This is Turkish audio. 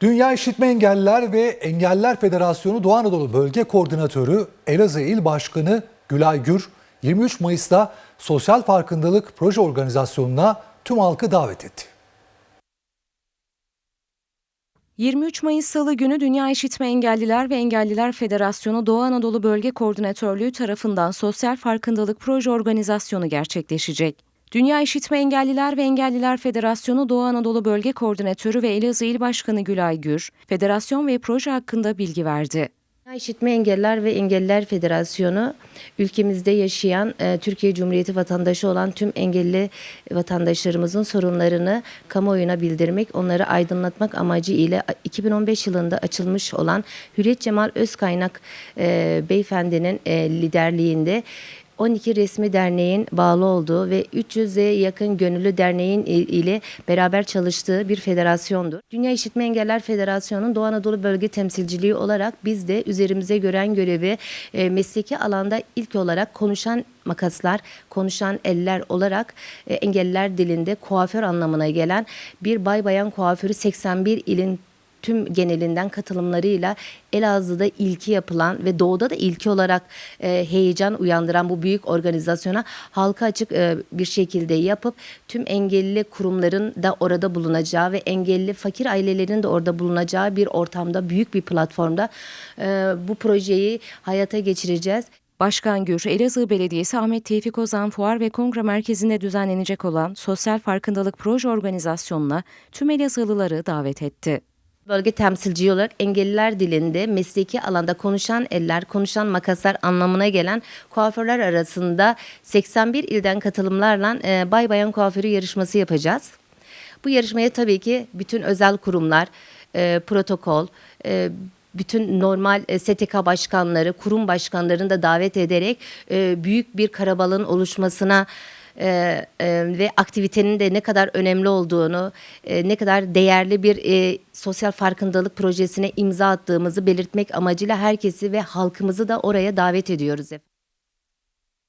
Dünya İşitme Engelliler ve Engelliler Federasyonu Doğu Anadolu Bölge Koordinatörü Elazığ İl Başkanı Gülay Gür 23 Mayıs'ta Sosyal Farkındalık Proje Organizasyonu'na tüm halkı davet etti. 23 Mayıs Salı günü Dünya İşitme Engelliler ve Engelliler Federasyonu Doğu Anadolu Bölge Koordinatörlüğü tarafından Sosyal Farkındalık Proje Organizasyonu gerçekleşecek. Dünya İşitme Engelliler ve Engelliler Federasyonu Doğu Anadolu Bölge Koordinatörü ve Elazığ İl Başkanı Gülay Gür, federasyon ve proje hakkında bilgi verdi. İşitme Engeller ve Engelliler Federasyonu ülkemizde yaşayan e, Türkiye Cumhuriyeti vatandaşı olan tüm engelli vatandaşlarımızın sorunlarını kamuoyuna bildirmek, onları aydınlatmak amacı ile 2015 yılında açılmış olan Hürriyet Cemal Özkaynak e, beyefendinin e, liderliğinde 12 resmi derneğin bağlı olduğu ve 300'e yakın gönüllü derneğin ile beraber çalıştığı bir federasyondur. Dünya İşitme Engeller Federasyonu'nun Doğu Anadolu Bölge Temsilciliği olarak biz de üzerimize gören görevi e, mesleki alanda ilk olarak konuşan makaslar, konuşan eller olarak e, engelliler dilinde kuaför anlamına gelen bir bay bayan kuaförü 81 ilin tüm genelinden katılımlarıyla Elazığ'da ilki yapılan ve doğuda da ilki olarak e, heyecan uyandıran bu büyük organizasyona halka açık e, bir şekilde yapıp tüm engelli kurumların da orada bulunacağı ve engelli fakir ailelerin de orada bulunacağı bir ortamda büyük bir platformda e, bu projeyi hayata geçireceğiz. Başkan Gür, Elazığ Belediyesi Ahmet Tevfik Ozan Fuar ve Kongre Merkezi'nde düzenlenecek olan Sosyal Farkındalık Proje Organizasyonu'na tüm Elazığlıları davet etti. Bölge temsilci olarak engelliler dilinde mesleki alanda konuşan eller, konuşan makaslar anlamına gelen kuaförler arasında 81 ilden katılımlarla e, bay bayan kuaförü yarışması yapacağız. Bu yarışmaya tabii ki bütün özel kurumlar, e, protokol, e, bütün normal e, STK başkanları, kurum başkanlarını da davet ederek e, büyük bir karabalığın oluşmasına e, e, ve aktivitenin de ne kadar önemli olduğunu, e, ne kadar değerli bir e, sosyal farkındalık projesine imza attığımızı belirtmek amacıyla herkesi ve halkımızı da oraya davet ediyoruz. efendim.